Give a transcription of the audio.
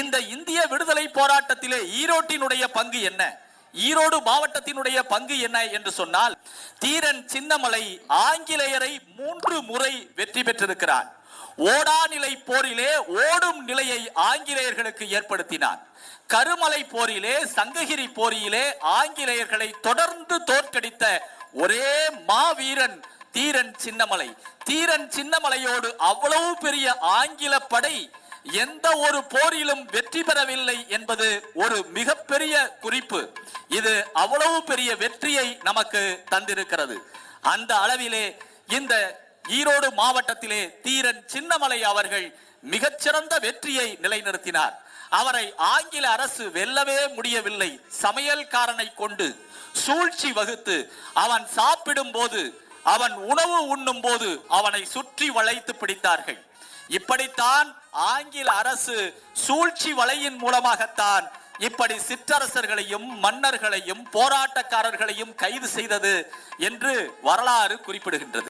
இந்த இந்திய விடுதலை போராட்டத்திலே ஈரோட்டினுடைய பங்கு என்ன? ஈரோடு மாவட்டத்தினுடைய பங்கு என்ன என்று சொன்னால் தீரன் சின்னமலை ஆங்கிலேயரை மூன்று முறை வெற்றி பெற்றிருக்கிறார் ஓடா நிலை போரிலே ஓடும் நிலையை ஆங்கிலேயர்களுக்கு ஏற்படுத்தினான். கருமலை போரிலே சங்ககிரி போரிலே ஆங்கிலேயர்களை தொடர்ந்து தோற்கடித்த ஒரே மாவீரன் தீரன் சின்னமலை. தீரன் சின்னமலையோடு அவ்வளவு பெரிய ஆங்கில படை எந்த ஒரு போரிலும் வெற்றி பெறவில்லை என்பது ஒரு மிகப்பெரிய குறிப்பு. இது அவ்வளவு பெரிய வெற்றியை நமக்கு தந்திருக்கிறது. அந்த அளவிலே இந்த ஈரோடு மாவட்டத்திலே தீரன் சின்னமலை அவர்கள் மிகச்சிறந்த வெற்றியை நிலைநிறுத்தினார். அவரை ஆங்கில அரசு வெல்லவே முடியவில்லை. சமையல்காரனை கொண்டு சூழ்ச்சி வகுத்து அவன் சாப்பிடும் போது அவன் உணவு உண்ணும் போது அவனை சுற்றி வளைத்து பிடித்தார்கள். இப்படித்தான் ஆங்கில அரசு சூழ்ச்சி வலையின் மூலமாகத்தான் இப்படி சிற்றரசர்களையும் மன்னர்களையும் போராட்டக்காரர்களையும் கைது செய்தது என்று வரலாறு குறிப்பிடுகின்றது.